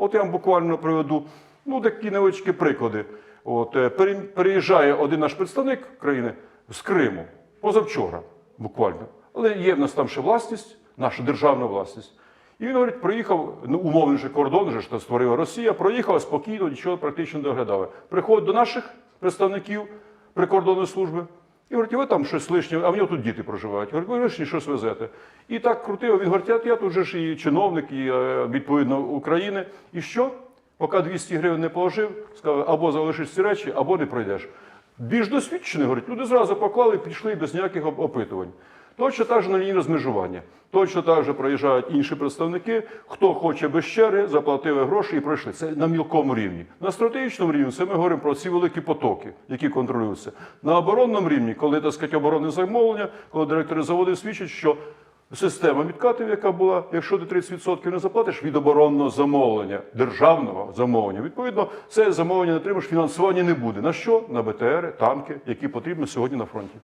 От я вам буквально приведу ну, такі невеличкі приклади. От, е, переїжджає один наш представник країни з Криму позавчора, буквально. Але є в нас там ще власність, наша державна власність. І він говорить, приїхав, ну, умовний же кордон, вже ж створила Росія, проїхав спокійно, нічого практично не доглядали. Приходить до наших представників прикордонної служби і говорить, ви там щось лишнє, а в нього тут діти проживають. Говорить, ви лишнє щось везете. І так крутив, він говорить, я, тут же ж і чиновник, і е, відповідно України. І що? Поки 200 гривень не положив, сказав, або залишиш ці речі, або не пройдеш. Більш досвідчений, говорить, люди зразу поклали пішли без ніяких опитувань. Точно так же на лінії розмежування. Точно так же проїжджають інші представники. Хто хоче без черги, заплатили гроші і пройшли. Це на мілкому рівні. На стратегічному рівні це ми говоримо про ці великі потоки, які контролюються. На оборонному рівні, коли так сказати, оборонне замовлення, коли директори заводів свідчать, що система відкатів, яка була, якщо ти 30% не заплатиш від оборонного замовлення, державного замовлення, відповідно, це замовлення не отримаєш, фінансування не буде. На що? На БТРи, танки, які потрібні сьогодні на фронті.